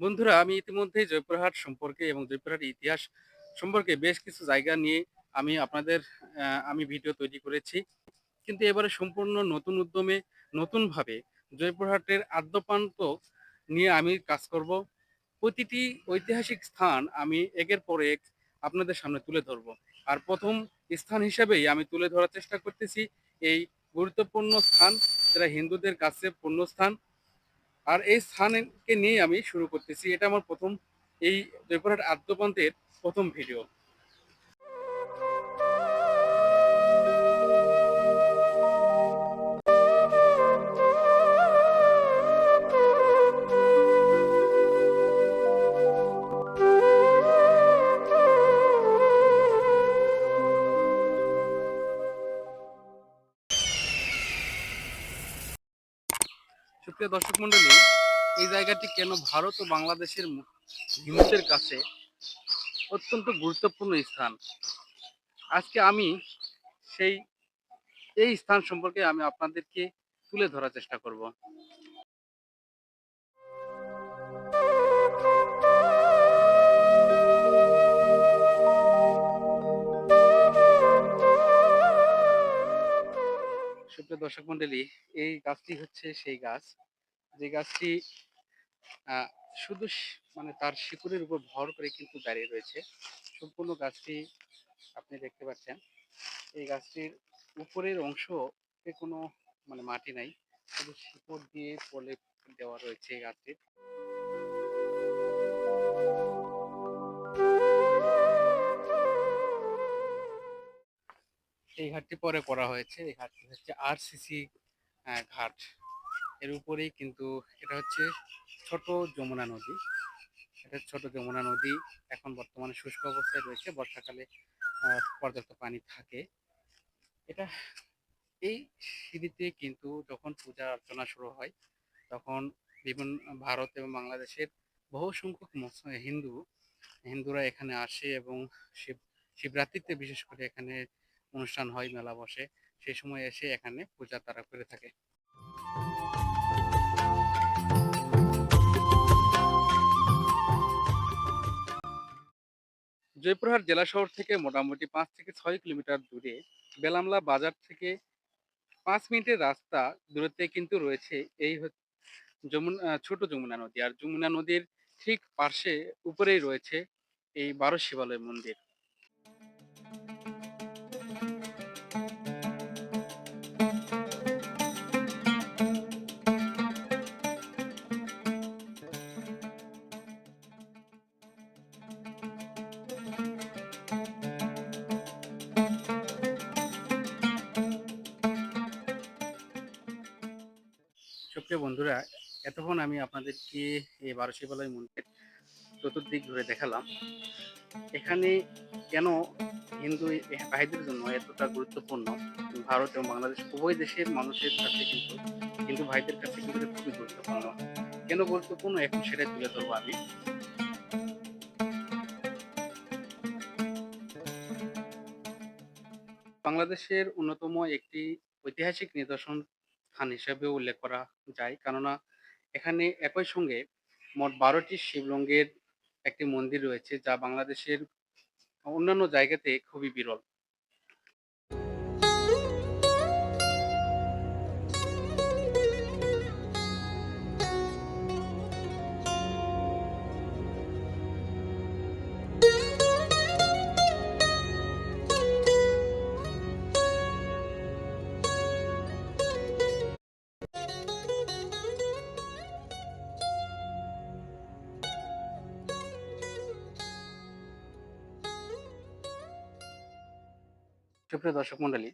বন্ধুরা, আমি ইতিমধ্যে জয়পুরহাট সম্পর্কে এবং জয়পুরহাটের ইতিহাস সম্পর্কে বেশ কিছু জায়গা নিয়ে আমি আপনাদের আমি ভিডিও তৈরি করেছি। কিন্তু এবারে সম্পূর্ণ নতুন উদ্যমে, নতুনভাবে জয়পুরহাটের আদ্যপ্রান্ত নিয়ে আমি কাজ করব। প্রতিটি ঐতিহাসিক স্থান আমি একের পর এক আপনাদের সামনে তুলে ধরব। আর প্রথম স্থান হিসেবেই আমি তুলে ধরার চেষ্টা করতেছি এই গুরুত্বপূর্ণ স্থান, যেটা হিন্দুদের কাছে পুণ্যস্থান আর এই স্থানকে নিয়ে আমি শুরু করতেছি। এটা আমার প্রথম এই জয়পুরহাট আদ্যপ্রান্তের প্রথম ভিডিও। সুপ্রিয় দর্শক মন্ডলী, এই জায়গাটি কেন ভারত ও বাংলাদেশের হিন্দুদের কাছে অত্যন্ত গুরুত্বপূর্ণ স্থান? আজকে আমি সেই, এই স্থান সম্পর্কে আমি আপনাদেরকে তুলে ধরার চেষ্টা করব। সুপ্রিয় দর্শক মন্ডলী, এই গাছটি হচ্ছে সেই গাছ। যে গাছটি শুধু মানে তার শিকড়ের উপর ভর করে কিন্তু দাঁড়িয়ে রয়েছে। সম্পূর্ণ গাছটি আপনি দেখতে পাচ্ছেন। এই গাছটির উপরের অংশ কোনো মানে মাটি নাই। শুধু শিকড় দিয়ে পলে দেওয়া রয়েছে এই গাছটির এই ঘাটটি পরে করা হয়েছে। এই ঘাটটি হচ্ছে আরসিসি ঘাট। এর উপরেই কিন্তু এটা হচ্ছে ছোট যমুনা নদী। এটা ছোট যমুনা নদী এখন বর্তমানে শুষ্ক অবস্থায় রয়েছে, বর্ষাকালে পর্যাপ্ত পানি থাকে। এটা, এই সিঁড়িতে কিন্তু যখন পূজা অর্চনা শুরু হয়, তখন বিভিন্ন ভারত এবং বাংলাদেশের বহু সংখ্যক হিন্দু, হিন্দুরা এখানে আসে এবং শিব, শিবরাত্রিতে বিশেষ করে এখানে অনুষ্ঠান হয়, মেলা বসে। সেই সময় এসে এখানে পূজা তারা করে থাকে। জয়পুরহাট জেলা শহর থেকে মোটামুটি পাঁচ থেকে ছয় কিলোমিটার দূরে বেলামলা বাজার থেকে পাঁচ মিনিটের রাস্তা দূরত্বে কিন্তু রয়েছে এই যমুনা ছোট যমুনা নদী। আর যমুনা নদীর ঠিক পাশে উপরেই রয়েছে এই বারো শিবালয় মন্দির। সুপ্রিয় বন্ধুরা, এতক্ষণ আমি আপনাদেরকে এই বারো শিবালয় মন্দির চতুর্দিক ঘুরে দেখালাম। এখানে কেন হিন্দু ভাইদের জন্য এতটা গুরুত্বপূর্ণ? ভারত এবং বাংলাদেশ উভয় দেশের মানুষের কাছে কিন্তু হিন্দু ভাইদের কাছে কিন্তু খুবই গুরুত্বপূর্ণ। কেন গুরুত্বপূর্ণ? এখন সেটাই তুলে ধরবো আমি। বাংলাদেশের অন্যতম একটি ঐতিহাসিক নিদর্শন স্থান হিসেবে উল্লেখ করা যায়। কেননা, এখানে একই সঙ্গে মোট বারোটি শিবলঙ্গের একটি মন্দির রয়েছে, যা বাংলাদেশের অন্যান্য জায়গাতে খুবই বিরল। সুপ্রিয় দর্শক মন্ডলী,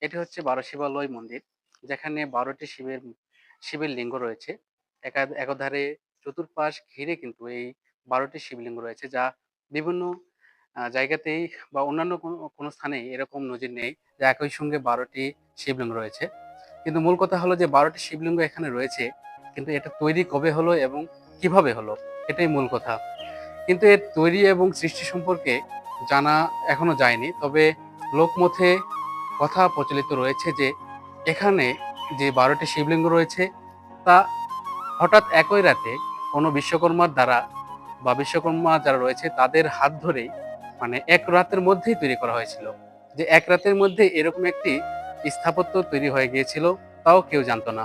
এটি হচ্ছে বারো শিবালয় মন্দির, যেখানে বারোটি শিবের শিবের লিঙ্গ রয়েছে। একা- একধারে চতুর্পাশ ঘিরে কিন্তু এই বারোটি শিবলিঙ্গ রয়েছে, যা বিভিন্ন জায়গাতেই বা অন্যান্য কোনো কোনো স্থানে এরকম নজির নেই যে একই সঙ্গে বারোটি শিবলিঙ্গ রয়েছে। কিন্তু মূল কথা হলো যে বারোটি শিবলিঙ্গ এখানে রয়েছে, কিন্তু এটা তৈরি কবে হলো এবং কীভাবে হলো, এটাই মূল কথা। কিন্তু এর তৈরি এবং সৃষ্টি সম্পর্কে জানা এখনও যায়নি, তবে লোকমথে কথা প্রচলিত রয়েছে যে, এখানে যে বারোটি শিবলিঙ্গ রয়েছে, তা হঠাৎ একই রাতে কোনো বিশ্বকর্মার দ্বারা বা বিশ্বকর্মা যারা রয়েছে, তাদের হাত ধরেই মানে এক রাতের মধ্যেই তৈরি করা হয়েছিল। যে এক রাতের মধ্যে এরকম একটি স্থাপত্য তৈরি হয়ে গিয়েছিল, তাও কেউ জানতো না।